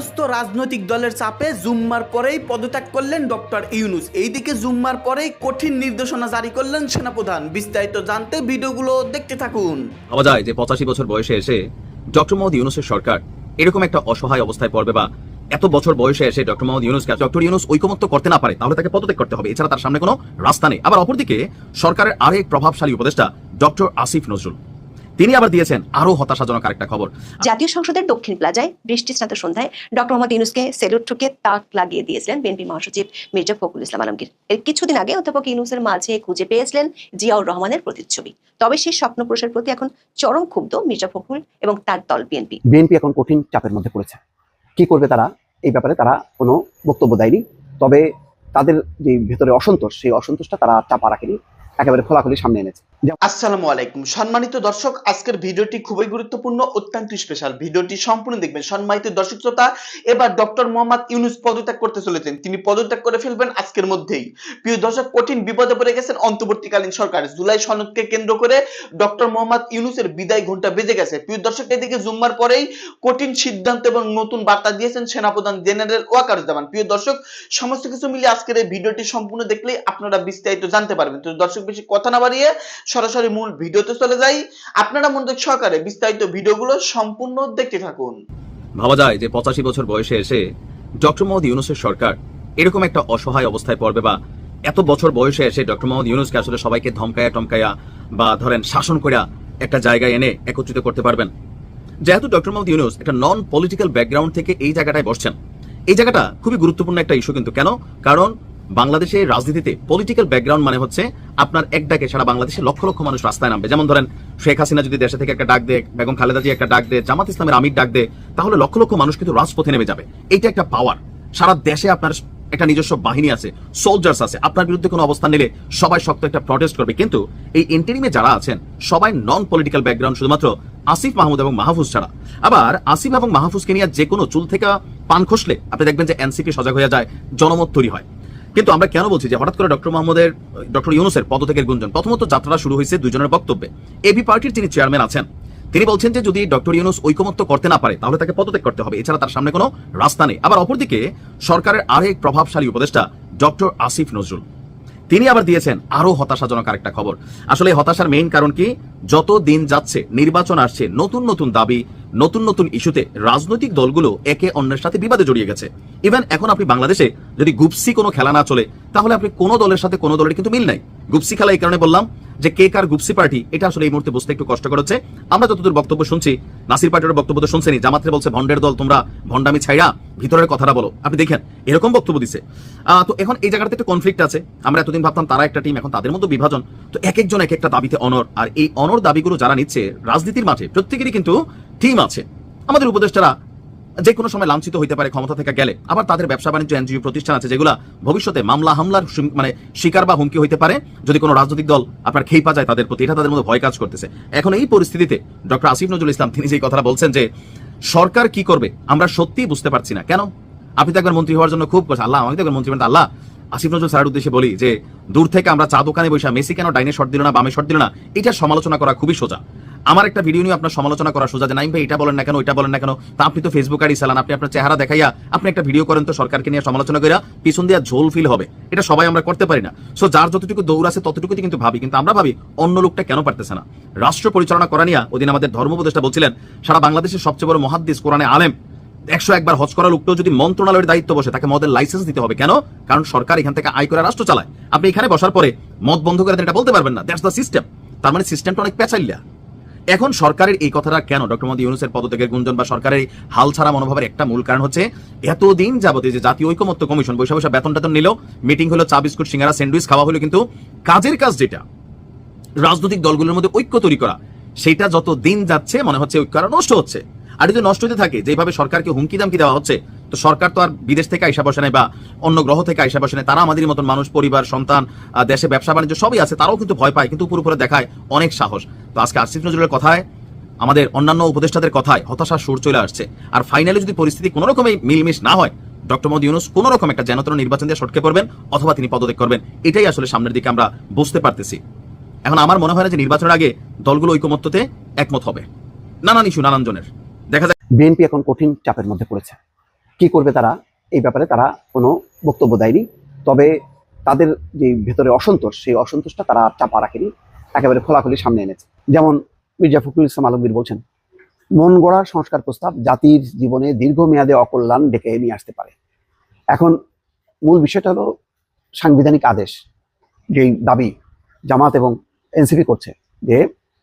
সমস্ত রাজনৈতিক দলের চাপে জুম্মার পরেই পদত্যাগ করলেন ডক্টর ইউনুস। এইদিকে জুম্মার পরেই কঠিন নির্দেশনা জারি করলেন সেনাপ্রধান। বিস্তারিত জানতে ভিডিওগুলো দেখতে থাকুন। ভাবা যায় যে পঁচাশি বছর বয়সে এসে ডক্টর মোহাম্মদ ইউনুসের সরকার এরকম একটা অসহায় অবস্থায় পড়বে বা এত বছর বয়সে এসে ডক্টর মোহাম্মদ ইউনুসকে ডক্টর ইউনুস ঐকমত্য করতে না পারে, তাহলে তাকে পদত্যাগ করতে হবে। এছাড়া তার সামনে কোনো রাস্তা নেই। আবার অপরদিকে সরকারের আরেক প্রভাবশালী উপদেষ্টা ডক্টর আসিফ নজরুল। তিনি আবার দিয়েছেন আরও হতাশাজনক আরেকটা খবর। জাতীয় সংসদের দক্ষিণ প্লাজায় বৃষ্টি স্নাত সন্ধ্যায় ডক্টর মোহাম্মদ ইউনুসকে সেলুট ঠুকে তাক লাগিয়ে দিয়েছিলেন বিএনপি মহাসচিব মির্জা ফখরুল ইসলাম আলমগীর। এর কিছুদিন আগে অধ্যাপক ইউনুসের মাঝে খুঁজে পেয়েছিলেন জিয়াউর রহমানের প্রতিচ্ছবি। তবে সেই স্বপ্নপুরুষের প্রতি এখন চরম ক্ষুব্ধ মির্জা ফখরুল এবং তার দল বিএনপি। বিএনপি এখন কঠিন চাপের মধ্যে পড়েছে। কি করবে তারা? এই ব্যাপারে তারা কোনো বক্তব্য দেয়নি। তবে তাদের যে ভেতরে অসন্তোষ সেই অসন্তোষটা তারা চাপা রাখেনি। একেবারে খোলাখুলি সামনে এনেছে। আসসালামু আলাইকুম। সম্মানিত দর্শক, আজকের ভিডিওটি খুবই গুরুত্বপূর্ণ, অত্যন্ত স্পেশাল ভিডিওটি সম্পূর্ণ দেখবেন। সম্মানিত দর্শক শ্রোতা, এবার ডক্টর মোহাম্মদ ইউনুস পদত্যাগ করতে চলেছেন। তিনি পদত্যাগ করে ফেলবেন আজকের মধ্যেই। প্রিয় দর্শক, কঠিন বিপদে পড়ে গেছেন অন্তর্বর্তীকালীন সরকার। জুলাই সনদকে কেন্দ্র করে ডক্টর মোহাম্মদ ইউনুসের বিদায় ঘণ্টা বেজে গেছে। প্রিয় দর্শক, এদিকে জুম্মার পরেই কঠিন সিদ্ধান্ত এবং নতুন বার্তা দিয়েছেন সেনাপ্রধান জেনারেল ওয়াকারুজ্জামান। প্রিয় দর্শক, সমস্ত কিছু মিলিয়ে আজকের এই ভিডিওটি সম্পূর্ণ দেখলেই আপনারা বিস্তারিত জানতে পারবেন। তো দর্শক, বেশি কথা না বাড়িয়ে সরাসরি মূল ভিডিওতে চলে যাই। আপনারা মনোযোগ সহকারে বিস্তারিত ভিডিওগুলো সম্পূর্ণ দেখতে থাকুন। ভাবা যায় যে পঁচাশি বছর বয়সে এসে ডক্টর মোহাম্মদ ইউনুসের সরকার এরকম একটা অসহায় অবস্থায় পড়বে বা এত বছর বয়সে এসে ডক্টর মোহাম্মদ ইউনুসকে আসলে সবাইকে ধমকায়া টমকায়া বা ধরেন শাসন করিয়া একটা জায়গায় এনে একত্রিত করতে পারবেন। যেহেতু ডক্টর মোহাম্মদ ইউনুস একটা নন পলিটিক্যাল ব্যাকগ্রাউন্ড থেকে এই জায়গাটায় বসছেন। এই জায়গাটা খুবই গুরুত্বপূর্ণ একটা ইস্যু কিন্তু। কেন? কারণ বাংলাদেশের রাজনীতিতে পলিটিক্যাল ব্যাকগ্রাউন্ড মানে হচ্ছে আপনার এক ডাকে সারা বাংলাদেশে লক্ষ লক্ষ মানুষ রাস্তায় নামবে। যেমন ধরেন, শেখ হাসিনা যদি দেশে থেকে একটা ডাক দেয়, বেগম খালেদা জি একটা ডাক দেয়, জামাত ইসলামের আমির ডাক দেয়, তাহলে লক্ষ লক্ষ মানুষ কিন্তু রাজপথে নেমে যাবে। এইটা একটা পাওয়ার সারা দেশে আপনার একটা নিজস্ব বাহিনী আছে সোলজার্স আছে। আপনার বিরুদ্ধে কোনো অবস্থান নিলে সবাই শক্ত একটা প্রটেস্ট করবে। কিন্তু এই ইন্টারিমে যারা আছেন, সবাই নন পলিটিক্যাল ব্যাকগ্রাউন্ড শুধুমাত্র আসিফ মাহমুদ এবং মাহফুজ ছাড়া। আবার আসিফ এবং মাহফুজকে নিয়ে যে কোনো চুল থেকে পান খসলে আপনি দেখবেন যে এনসিপি সজাগ হয়ে যায়, জনমত তৈরি হয়। কিন্তু আমরা কেন বলছি যে হঠাৎ করে ডক্টর মোহাম্মদের, ডক্টর ইউনুসের পদত্যাগের গুঞ্জন? প্রথমত যাত্রা শুরু হয়েছে দুজনের বক্তব্যে। এবি পার্টির যিনি চেয়ারম্যান আছেন, তিনি বলছেন যে যদি ডক্টর ইউনুস ঐকমত্য করতে না পারে, তাহলে তাকে পদত্যাগ করতে হবে। এছাড়া তার সামনে কোনো রাস্তা নেই। আবার অপরদিকে সরকারের আরেক প্রভাবশালী উপদেষ্টা ডক্টর আসিফ নজরুল। তিনি আবার দিয়েছেন আরও হতাশাজনক আরেকটা খবর। আসলে হতাশার মেইন কারণ কি? যত দিন যাচ্ছে, নির্বাচন আসছে, নতুন নতুন দাবি, নতুন নতুন ইস্যুতে রাজনৈতিক দলগুলো একে অন্যের সাথে বিবাদে জড়িয়ে গেছে। ইভেন এখন আপনি বাংলাদেশে যদি গুপসি কোনো খেলা না চলে, তাহলে আপনি কোনো দলের সাথে কোনো দলের কিন্তু মিল নাই। গুপসি খেলা এই কারণে বললাম যে কে কার গুপসি পার্টি, এটা আসলে এই মুহূর্তে বুঝতে একটু কষ্ট করেছে। আমরা যতদূর বক্তব্য শুনছি, নাসির পার্টির বক্তব্য তো শুনছেনি জামাতে বলছে ভন্ডের দল, তোমরা ভন্ডামি ছাইড়া ভিতরের কথাটা বলো। আপনি দেখেন, এরকম বক্তব্য দিছে। তো এখন এই জায়গাতে একটা কনফ্লিক্ট আছে। আমরা এতদিন ভাবতাম, তারা একটা টিম এখন তাদের মধ্যে বিভাজন। তো এক একজন এক একটা দাবিতে অনর আর এই অনর দাবিগুলো যারা নিচ্ছে, রাজনীতির মাঠে প্রত্যেকেরই কিন্তু টিম আছে। আমাদের উপদেষ্টারা যে কোনো সময় লাঞ্ছিত হইতে পারে ক্ষমতা থেকে গেলে। আবার তাদের ব্যবসা বাণিজ্য এনজিও প্রতিষ্ঠান আছে যেগুলো ভবিষ্যতে মামলা, হামলার মানে শিকার বা হুমকি হইতে পারে। যদি কোনো রাজনৈতিক দল আপনার খেই পা যায় তাদের প্রতি, এটা তাদের মধ্যে ভয় কাজ করতেছে। এখন এই পরিস্থিতিতে ডক্টর আসিফ নজরুল ইসলাম তিনি যে কথাটা বলছেন যে, সরকার কি করবে, আমরা সত্যিই বুঝতে পারছি না। কেন? আপনি তো একবার মন্ত্রী হওয়ার জন্য খুব করছেন আল্লাহ আমাকে তো একবার মন্ত্রী আল্লাহ, আসিফ নজরুল স্যারের উদ্দেশ্যে বলি যে, দূর থেকে আমরা চা দোকানে বসে, মেসি কেন ডাইনে শট দিল না, বামে শট দিল না, এটা সমালোচনা করা খুবই সোজা। আমার একটা ভিডিও নিয়ে আপনার সমালোচনা করা সোজা যে, নাইম ভাই, এটা বলেন না কেন, ওইটা বলেন না কেন? তা আপনি তো ফেসবুক আইডি চালান, আপনি আপনার চেহারা দেখাইয়া আপনি একটা ভিডিও করেন তো সরকারকে নিয়ে সমালোচনা করিয়া পিছন দিয়া ঝোল ফিল হবে। এটা সবাই আমরা করতে পারি না। সো যার যতটুকু দৌড় আছে ততটুকুই কিন্তু ভাবি, কিন্তু আমরা ভাবি অন্য লোকটা কেন পারতেছে না? রাষ্ট্র পরিচালনা করা নিয়ে ওদিন আমাদের ধর্ম উপদেষ্টা বলছিলেন, সারা বাংলাদেশের সবচেয়ে বড় মহাদ্দিস, কোরআনে আলেম, একশো একবার হজ করা লোকটাও যদি মন্ত্রণালয়ের দায়িত্ব বসে, তাকে মদের লাইসেন্স দিতে হবে। কেন? কারণ সরকার এখান থেকে আয় করে রাষ্ট্র চালায়। আপনি এখানে বসার পরে মদ বন্ধ করে এটা বলতে পারবেন না। দ্যাটস দ্য সিস্টেম তার মানে সিস্টেমটা অনেক পেঁচাইল্লা। এখন সরকারের এই কথাটা কেন? ডক্টর মোদী ইউনুসের পদত্যাগের গুঞ্জন বা সরকারের হাল ছাড়া মনোভাবের একটা মূল কারণ হচ্ছে এতদিন যাবতে যে জাতীয় ঐকমত্য কমিশন বৈশা বৈশা বেতন টেতন নিল, মিটিং হলো চা, বিস্কুট, সিঙ্গারা, স্যান্ডউইচ, খাওয়া হলো কিন্তু কাজের কাজ যেটা, রাজনৈতিক দলগুলোর মধ্যে ঐক্য তৈরি করা, সেটা যত দিন যাচ্ছে মনে হচ্ছে ঐক্য নষ্ট হচ্ছে। আর যদি নষ্ট হতে থাকে যেভাবে সরকারকে হুমকি দামকি দেওয়া হচ্ছে, তো সরকার তো আর বিদেশ থেকে আইসা বসে নেয় বা অন্য গ্রহ থেকে আইসা বসে নেয় তারা আমাদের মতন মানুষ, পরিবার, সন্তান দেশে ব্যবসা বাণিজ্য সবই আছে, তারাও কিন্তু ভয় পায়, কিন্তু উপর দেখায় অনেক সাহস। তো আজকে আসিফ নজরুলের কথায়, আমাদের অন্যান্য উপদেষ্টাদের কথায় হতাশার সুর চলে আসছে। আর ফাইনালি যদি পরিস্থিতি কোনো রকমই মিলমিশ না হয়, ডক্টর মোদী ইউনুস কোন রকম একটা জনতন নির্বাচন দিয়ে সটকে পড়বেন, অথবা তিনি পদত্যাগ করবেন, এটাই আসলে সামনের দিকে আমরা বুঝতে পারতেছি। এখন আমার মনে হয় না যে নির্বাচনের আগে দলগুলো ঐকমত্যতে একমত হবে। নানান ইস্যু, নানান জনের। দেখা যায় বিএনপি এখন কঠিন চাপের মধ্যে পড়েছে। কি করবে তারা? এই ব্যাপারে তারা কোনো বক্তব্য দেয়নি। তবে তাদের যে ভেতরে অসন্তোষ, সেই অসন্তোষটা তারা চাপা রাখেনি। একেবারে খোলাখুলি সামনে এনেছে। যেমন মির্জা ফখরুল ইসলাম আলমগীর বলছেন, মন গড়ার সংস্কার প্রস্তাব জাতির জীবনে দীর্ঘমেয়াদে অকল্যাণ ডেকে নিয়ে আসতে পারে। এখন মূল বিষয়টা হলো সাংবিধানিক আদেশ, যেই দাবি জামাত এবং এনসিপি করছে, যে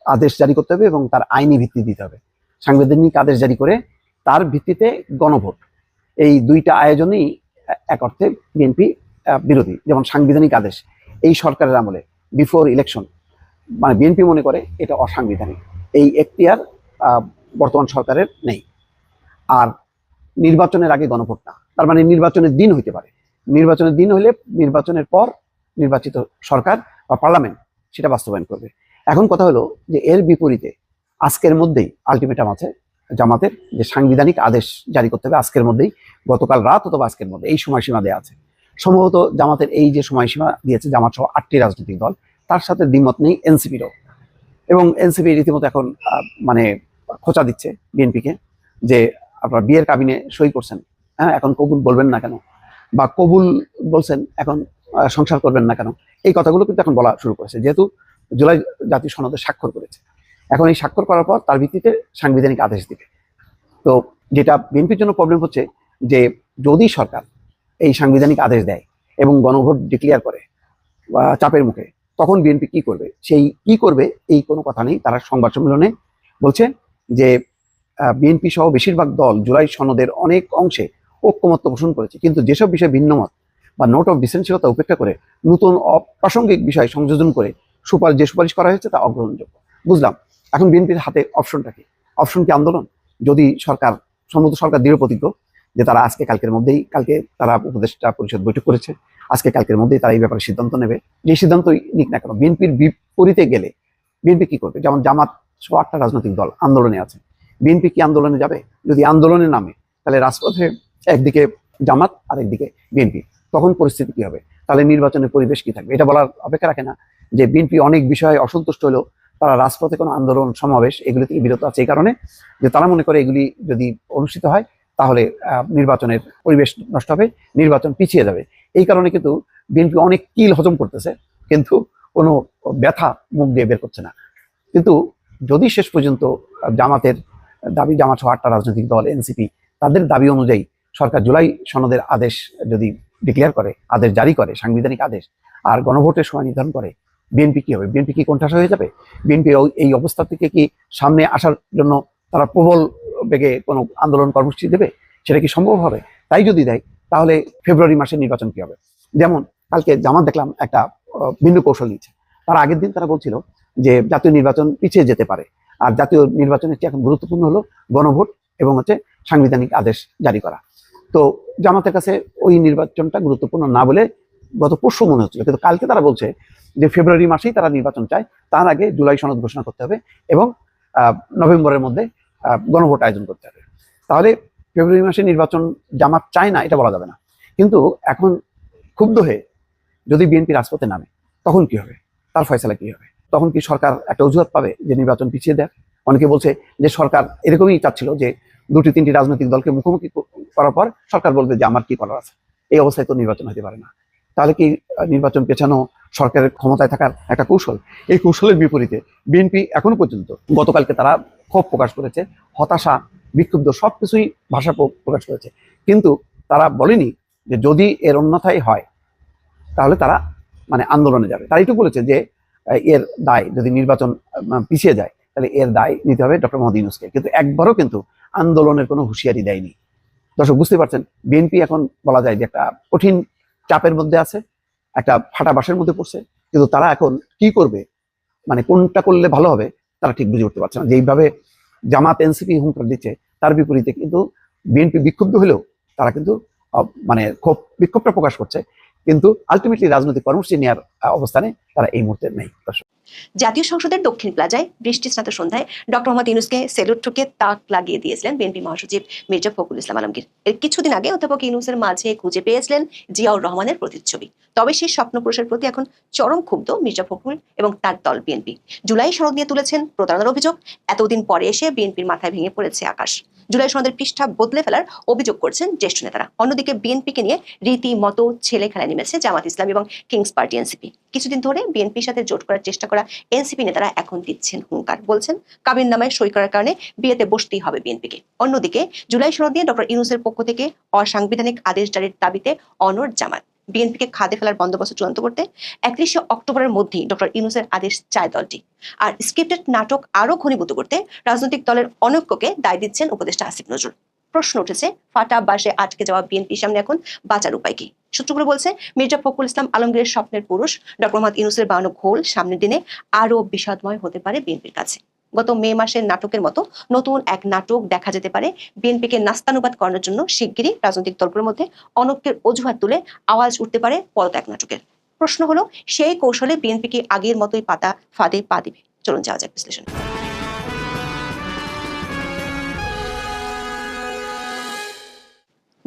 আদেশ জারি করতে হবে এবং তার আইনি ভিত্তি দিতে হবে। সাংবিধানিক আদেশ জারি করে তার ভিত্তিতে গণভোট। এই দুইটা আয়োজনেই এক অর্থে বিএনপি বিরোধী, যেমন সাংবিধানিক আদেশ এই সরকারের আমলে, বিফোর ইলেকশন। মানে বিএনপি মনে করে এটা অসাংবিধানিক। এই এখতিয়ার বর্তমান সরকারের নেই। আর নির্বাচনের আগে গণভোট না তার মানে নির্বাচনের দিন হইতে পারে। নির্বাচনের দিন হলে নির্বাচনের পর নির্বাচিত সরকার বা পার্লামেন্ট সেটা বাস্তবায়ন করবে। এখন কথা হলো যে এর বিপরীতে আজকের মধ্যেই আলটিমেটাম আছে জামাতের যে সাংবিধানিক আদেশ জারি করতে হবে আজকের মধ্যেই, গতকাল রাত অথবা আজকের মধ্যে, এই সময়সীমা দেওয়া আছে। সম্ভবত জামাতের এই যে সময়সীমা দিয়েছে জামাত সহ আটটি রাজনৈতিক দল, তার সাথে দ্বিমত নেই এনসিপিরও। এবং এনসিপি রীতিমতো এখন মানে খোঁচা দিচ্ছে বিএনপিকে যে আপনার বিয়ের কাবিনে সই করছেন। হ্যাঁ এখন কবুল বলবেন না কেন? বা কবুল বলছেন, এখন সংসার করবেন না কেন? এই কথাগুলো কিন্তু এখন বলা শুরু করেছে। যেহেতু জুলাই জাতীয় সনদে স্বাক্ষর করেছে। এখন এই স্বাক্ষর করার পর তার ভিত্তিতে সাংবিধানিক আদেশ দিবে। তো যেটা বিএনপির জন্য প্রবলেম হচ্ছে যে যদি সরকার এই সাংবিধানিক আদেশ দেয় এবং গণভোট ডিক্লেয়ার করে, বা চাপের মুখে, তখন বিএনপি কি করবে? সেই কি করবে? এই কোনো কথা নেই। তারা সংবাদ সম্মেলনে বলছে যে বিএনপি সহ বেশিরভাগ দল জুলাই সনদের অনেক অংশে ঐক্যমত্য পোষণ করেছে। কিন্তু যেসব বিষয়ে ভিন্নমত বা নোট অফ ডিসেন্সিলতা উপেক্ষা করে নতুন অপ্রাসঙ্গিক বিষয় সংযোজন করে সুপারিশ, যে সুপারিশ করা হয়েছে তা অগ্রহণযোগ্য। বুঝলাম? এখন বিএনপির হাতে অপশনটা কি? অপশন কি আন্দোলন? যদি সরকার, সম্মত সরকার দৃঢ় প্রতিজ্ঞ যে তারা আজকে কালকের মধ্যেই, কালকে তারা উপদেষ্টা পরিষদ বৈঠক করেছে, আজকে কালকের মধ্যেই তারা এই ব্যাপারে সিদ্ধান্ত নেবে। যে সিদ্ধান্তই নিক না কেন, বিএনপির বিপরীতে গেলে বিএনপি কি করবে? যেমন জামাত সহ আটটা রাজনৈতিক দল আন্দোলনে আছে। বিএনপি কি আন্দোলনে যাবে? যদি আন্দোলনে নামে, তাহলে রাজপথে একদিকে জামাত আর একদিকে বিএনপি। তখন পরিস্থিতি কি হবে? তাহলে নির্বাচনের পরিবেশ কি থাকবে? এটা বলার অপেক্ষা রাখে না যে বিএনপি অনেক বিষয়ে অসন্তুষ্ট হলেও তারা রাজপথে কোনো আন্দোলন, সমাবেশ এগুলি থেকে বিরত আছে এই কারণে যে তারা মনে করে এগুলি যদি অনুষ্ঠিত হয়, তাহলে নির্বাচনের পরিবেশ নষ্ট হবে, নির্বাচন পিছিয়ে যাবে। এই কারণে কিন্তু বিএনপি অনেক কিল হজম করতেছে, কিন্তু কোনো ব্যথা মুখ দিয়ে বের করছে না। কিন্তু যদি শেষ পর্যন্ত জামাতের দাবি, জামাত সহ আটটা রাজনৈতিক দল, এনসিপি, তাদের দাবি অনুযায়ী সরকার জুলাই সনদের আদেশ যদি ডিক্লেয়ার করে, আদেশ জারি করে, সাংবিধানিক আদেশ, আর গণভোটের সময় নির্ধারণ করে বিএনপি কি হবে? বিএনপি কি কোণঠাসা হয়ে যাবে? বিএনপি এই অবস্থা থেকে কি সামনে আসার জন্য তারা প্রবল বেগে কোনো আন্দোলন কর্মসূচি দেবে? সেটা কি সম্ভব হবে? তাই যদি দেয়, তাহলে ফেব্রুয়ারি মাসে নির্বাচন কি হবে? যেমন কালকে জামাত দেখলাম একটা ভিন্ন কৌশল নিচ্ছে তার আগের দিন তারা বলছিল যে জাতীয় নির্বাচন পিছিয়ে যেতে পারে। আর জাতীয় নির্বাচনের চেয়ে এখন গুরুত্বপূর্ণ হলো গণভোট এবং হচ্ছে সাংবিধানিক আদেশ জারি করা। তো জামাতের কাছে ওই নির্বাচনটা গুরুত্বপূর্ণ না বলে গত পরশু মনে হচ্ছিল। কিন্তু কালকে তারা বলছে যে ফেব্রুয়ারি মাসেই তারা নির্বাচন চায়, তার আগে জুলাই সনদ ঘোষণা করতে হবে এবং নভেম্বরের মধ্যে গণভোট আয়োজন করতে হবে। তাহলে ফেব্রুয়ারি মাসে নির্বাচন জামাত চায় না, এটা বলা যাবে না। কিন্তু এখন ক্ষুব্ধ হয়ে যদি বিএনপি রাজপথে নামে, তখন কি হবে? তার ফয়সালা কি হবে? তখন কি সরকার একটা অজুহাত পাবে যে নির্বাচন পিছিয়ে দেয় অনেকে বলছে যে সরকার এরকমই চাচ্ছিল যে দুটি, তিনটি রাজনৈতিক দলকে মুখোমুখি করার পর সরকার বলবে যে আমার কি করার আছে? এই অবস্থায় তো নির্বাচন হতে পারে না। তাহলে কি নির্বাচন পেছানো সরকারের ক্ষমতায় থাকার একটা কৌশল? এই কৌশলের বিপরীতে বিএনপি এখনও পর্যন্ত গতকালকে তারা ক্ষোভ প্রকাশ করেছে, হতাশা, বিক্ষুব্ধ সব কিছুই ভাষা প্রকাশ করেছে। কিন্তু তারা বলেনি যে যদি এর অন্যথায় হয়, তাহলে তারা মানে আন্দোলনে যাবে। তারা একটু বলেছে যে এর দায় যদি নির্বাচন পিছিয়ে যায়, তাহলে এর দায় নিতে হবে ডক্টর মোহাম্মদ ইউনুসকে। কিন্তু একবারও কিন্তু আন্দোলনের কোনো হুঁশিয়ারি দেয়নি। দর্শক, বুঝতে পারছেন বিএনপি এখন বলা যায় যে একটা কঠিন চাপের মধ্যে আছে, একটা ফাটা বাসের মধ্যে পড়ছে, কিন্তু তারা এখন কি করবে? মানে কোনটা করলে ভালো হবে, তারা ঠিক বুঝে উঠতে পারছে না। যেইভাবে জামাত, এনসিপি হুঙ্কার দিচ্ছে, তার বিপরীতে কিন্তু বিএনপি বিক্ষুব্ধ হলেও তারা কিন্তু মানে ক্ষোভ, বিক্ষোভটা প্রকাশ করছে। কিন্তু আলটিমেটলি রাজনৈতিক কর্মসূচি নেওয়ার অবস্থানে তারা এই মুহূর্তে নেই। জাতীয় সংসদের দক্ষিণ প্লাজায় বৃষ্টি স্নাত সন্ধ্যায় ডক্টর মোহাম্মদ ইউনুসকে সেলুট ঠুকে তাক লাগিয়ে দিয়েছিলেন বিএনপি মহাসচিব মির্জা ফখরুল ইসলাম আলমগীর। এর কিছুদিন আগে অধ্যাপক ইউনুসের মাঝে খুঁজে পেয়েছিলেন জিয়াউর রহমানের প্রতিচ্ছবি। তবে সেই স্বপ্নপুরুষের প্রতি এখন চরম ক্ষুব্ধ মির্জা ফখরুল এবং তার দল বিএনপি। জুলাই সড়ক নিয়ে তুলেছেন প্রতারণার অভিযোগ। এতদিন পরে এসে বিএনপির মাথায় ভেঙে পড়েছে আকাশ। জুলাই সনদের পৃষ্ঠা বদলে ফেলার অভিযোগ করছেন জ্যেষ্ঠ নেতারা। অন্যদিকে বিএনপিকে নিয়ে রীতিমতো ছেলে খেলায় নেমেছে জামাত ইসলাম এবং কিংস পার্টি এনসিপি। কিছুদিন ধরে বিএনপির সাথে জোট করার চেষ্টা করা এনসিপি নেতারা এখন দিচ্ছেন হুঙ্কার। বলছেন, কাবিন নামায় সই করার কারণে বিয়েতে বসতেই হবে বিএনপিকে। অন্যদিকে জুলাই সনদ নিয়ে ডক্টর ইউনুসের পক্ষ থেকে অসাংবিধানিক আদেশ জারির দাবিতে অনর জামাত। বিএনপিকে খাদে ফেলার বন্দোবস্ত চূড়ান্ত করতে একত্রিশে অক্টোবরের মধ্যেই ডক্টর ইউনুসের আদেশ চায় দলটি। আর স্ক্রিপ্টেড নাটক আরও ঘনীভূত করতে রাজনৈতিক দলের অনৈক্যকে দায় দিচ্ছেন উপদেষ্টা আসিফ নজরুল। প্রশ্ন উঠেছে, ফাটা বাসে আটকে যাওয়া বিএনপির সামনে এখন বাঁচার উপায় কি? সূত্রগুলো বলছে, মির্জা ফখরুল ইসলাম আলমগীরের স্বপ্নের পুরুষ ডক্টর মোহাম্মদ ইউনুসের বানানো ঘোল সামনের দিনে আরও বিষাদময় হতে পারে বিএনপির কাছে। গত মে মাসের নাটকের মতো নতুন এক নাটক দেখা যেতে পারে। বিএনপিকে নাস্তানুবাদ করানোর জন্য শিগগিরই রাজনৈতিক দলগুলোর মধ্যে অনক্যের অজুহাত তুলে আওয়াজ উঠতে পারে পদত্যাগ নাটকের। প্রশ্ন হলো, সেই কৌশলে বিএনপি কি আগের মতোই পাতা ফাঁদে পা দিবে? চলুন যাওয়া যাক বিশ্লেষণ।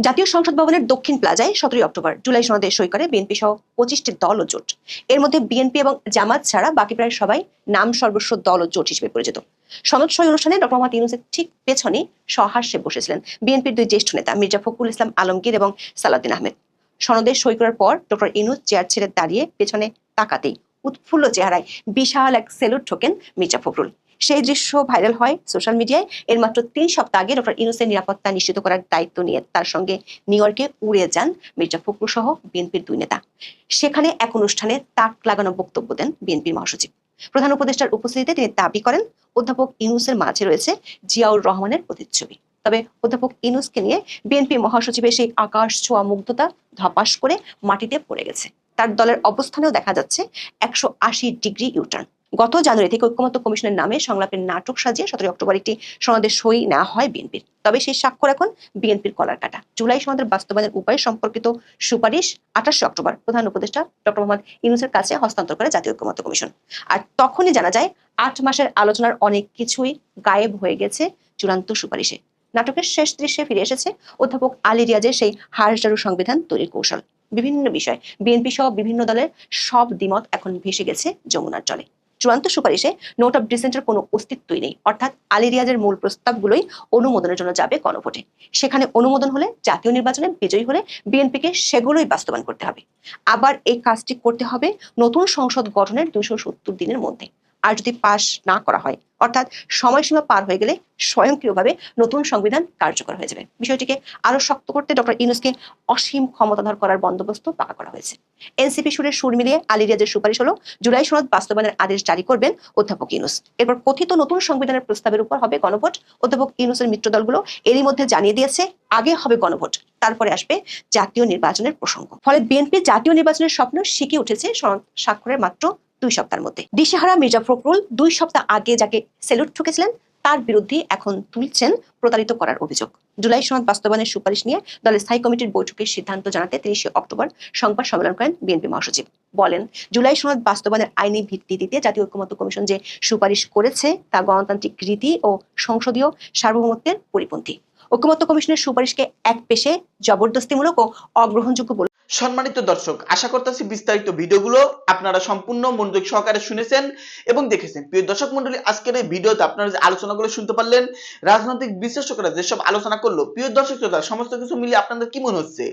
জাতীয় সংসদ ভবনের দক্ষিণ প্লাজায় সতেরোই অক্টোবর জুলাই সনদে সই করে বিএনপি সহ পঁচিশটি দল ও জোট। এর মধ্যে বিএনপি এবং জামাত ছাড়া বাকি প্রায় সবাই নাম সর্বস্ব দল ও জোট হিসেবে পরিচিত। সনদ সই অনুষ্ঠানে ডক্টর মোহাম্মদ ইউনুসের ঠিক পেছনে সহাস্যে বসেছিলেন বিএনপির দুই জ্যেষ্ঠ নেতা মির্জা ফখরুল ইসলাম আলমগীর এবং সালাউদ্দিন আহমেদ। সনদে সই করার পর ডক্টর ইউনুস চেয়ার ছেড়ে দাঁড়িয়ে পেছনে তাকাতেই উৎফুল্ল চেহারায় বিশাল এক সেলুট ঠোকেন মির্জা ফখরুল। সেই দৃশ্য ভাইরাল হয় সোশ্যাল মিডিয়ায় এর মাত্র তিন সপ্তাহ আগে ডক্টর ইউনুসের নিরাপত্তা নিশ্চিত করার দায়িত্ব নিয়ে তার সঙ্গে নিউ ইয়র্কে উড়ে যান মির্জা ফখরুল সহ বিএনপির দুই নেতা। সেখানে এক অনুষ্ঠানে তাক লাগানো বক্তব্য দেন বিএনপির মহাসচিব। প্রধান উপদেষ্টার উপস্থিতিতে তিনি দাবি করেন, অধ্যাপক ইউনুসের মাঝে রয়েছে জিয়াউর রহমানের প্রতিচ্ছবি। তবে অধ্যাপক ইনুসকে নিয়ে বিএনপি মহাসচিবের সেই আকাশ ছোঁয়া মুগ্ধতা ধপাস করে মাটিতে পড়ে গেছে। তার দলের অবস্থানেও দেখা যাচ্ছে একশো আশি ডিগ্রি ইউটার্ন গত জানুয়ারি থেকে ঐক্যমত্য কমিশনের নামে সংলাপের নাটক সাজিয়ে সতেরো অক্টোবর একটি সনদে সই নেওয়া হয় বিএনপির। তবে সেই স্বাক্ষর এখন বিএনপির কলার কাটা। জুলাই সনদের বাস্তবায়নের উপায় সম্পর্কিত সুপারিশ আঠাশে অক্টোবর প্রধান উপদেষ্টা ডক্টর মোহাম্মদ ইউনুসের কাছে হস্তান্তর করে জাতীয় ঐক্যমত্য কমিশন। আর তখনই জানা যায়, আট মাসের আলোচনার অনেক কিছুই গায়েব হয়ে গেছে চূড়ান্ত সুপারিশে। নাটকের শেষ দৃশ্যে ফিরে এসেছে অধ্যাপক আলী রিয়াজের সেই হারজারু সংবিধান তৈরির কৌশল। বিভিন্ন বিষয়, বিএনপি সহ বিভিন্ন দলের সব দ্বিমত এখন ভেসে গেছে যমুনার জলে। চূড়ান্ত সুপারিশে নোট অফ ডিসেন্টের কোনো অস্তিত্বই নেই। অর্থাৎ আলী রিয়াজের মূল প্রস্তাবগুলোই অনুমোদনের জন্য যাবে গণভোটে সেখানে অনুমোদন হলে, জাতীয় নির্বাচনে বিজয়ী হলে বিএনপিকে সেগুলোই বাস্তবায়ন করতে হবে। আবার এই কাজটি করতে হবে নতুন সংসদ গঠনের দুশো সত্তর দিনের মধ্যে। আর যদি পাশ না করা হয়, অর্থাৎ সময়সীমা পার হয়ে গেলে স্বয়ংক্রিয়ভাবে নতুন সংবিধান কার্যকর হয়ে যাবে। বিষয়টিকে আরও শক্ত করতে ডক্টর ইউনুসকে অসীম ক্ষমতাধর করার বন্দোবস্ত পাকা করা হয়েছে। এনসিপি সুরের সুর মিলিয়ে আলী রিয়াজের সুপারিশ হলো, জুলাই সনদ বাস্তবায়নের আদেশ জারি করবেন অধ্যাপক ইউনুস। এরপর কথিত নতুন সংবিধানের প্রস্তাবের উপর হবে গণভোট। অধ্যাপক ইউনুসের মিত্র দলগুলো এরই মধ্যে জানিয়ে দিয়েছে, আগে হবে গণভোট, তারপরে আসবে জাতীয় নির্বাচনের প্রসঙ্গ। ফলে বিএনপি জাতীয় নির্বাচনের স্বপ্ন শিখে উঠেছে স্বাক্ষরের মাত্র দুই সপ্তাহের মধ্যে। দিশেহারা মির্জা ফখরুল দুই সপ্তাহ আগে যাকে সেলুট ঠুকেছিলেন, তার বিরুদ্ধে এখন তুলছেন প্রতারিত করার অভিযোগ। জুলাই সনদ বাস্তবায়নের সুপারিশ নিয়ে দলের স্থায়ী কমিটির বৈঠকের সিদ্ধান্ত জানাতে তিরিশে অক্টোবর সংবাদ সম্মেলন করেন বিএনপি মহাসচিব। বলেন, জুলাই সনদ বাস্তবায়নের আইনি ভিত্তি দিতে জাতীয় ঐক্যমত্য কমিশন যে সুপারিশ করেছে, তা গণতান্ত্রিক রীতি ও সংসদীয় সার্বভৌমত্বের পরিপন্থী। ঐক্যমত্য কমিশনের সুপারিশকে এক পেশে জবরদস্তিমূলক ও অগ্রহণযোগ্য সম্মানিত দর্শক, আশা করতেছি বিস্তারিত ভিডিওগুলো আপনারা সম্পূর্ণ মনোযোগ সহকারে শুনেছেন এবং দেখেছেন। প্রিয় দর্শক মন্ডলী, আজকের এই ভিডিওতে আপনারা যে আলোচনাগুলো শুনতে পারলেন, রাজনৈতিক বিশ্লেষকরা যেসব আলোচনা করল, প্রিয় দর্শক শ্রোতা, সমস্ত কিছু মিলিয়ে আপনাদের কি মনে হচ্ছে?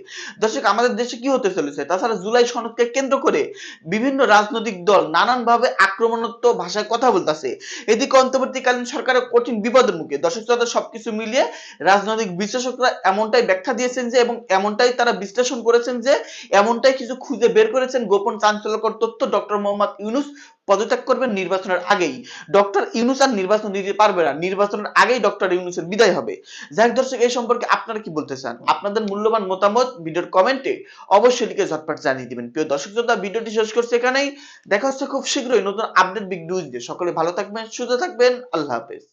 দর্শক, আমাদের দেশে কি হতে চলেছে? তাছাড়া জুলাই সনদকে কেন্দ্র করে বিভিন্ন রাজনৈতিক দল নানানভাবে আক্রমণাত্মক ভাষায় কথা বলতেছে। এদিকে অন্তর্বর্তীকালীন সরকারের কঠিন বিপদের মুখে দর্শক শ্রোতা, সবকিছু মিলিয়ে রাজনৈতিক বিশ্লেষকরা এমনটাই ব্যাখ্যা দিয়েছেন যে, এবং এমনটাই তারা বিশ্লেষণ করেছেন যে এমনটাই কিছু খুঁজে বের করেছেন গোপন চাঞ্চল্যকর তথ্য ডক্টর মোহাম্মদ ইউনুস পদত্যাগ করবেন নির্বাচনের আগেই। ডক্টর ইউনুস আর নির্বাচন দিতে পারবে না। নির্বাচনের আগেই ডক্টর ইউনুসের বিদায় হবে। যাই দর্শক এই সম্পর্কে আপনারা কি বলতে চান? আপনাদের মূল্যবান মতামত ভিডিওর কমেন্টে অবশ্যই লিখে ঝটপট জানিয়ে দিবেন। প্রিয় দর্শক শ্রোতা, ভিডিওটি শেষ করছে এখানেই। দেখা হচ্ছে খুব শীঘ্রই নতুন আপডেট বিগ নিউজ দিয়ে সকলে ভালো থাকবেন, সুস্থ থাকবেন। আল্লাহ হাফেজ।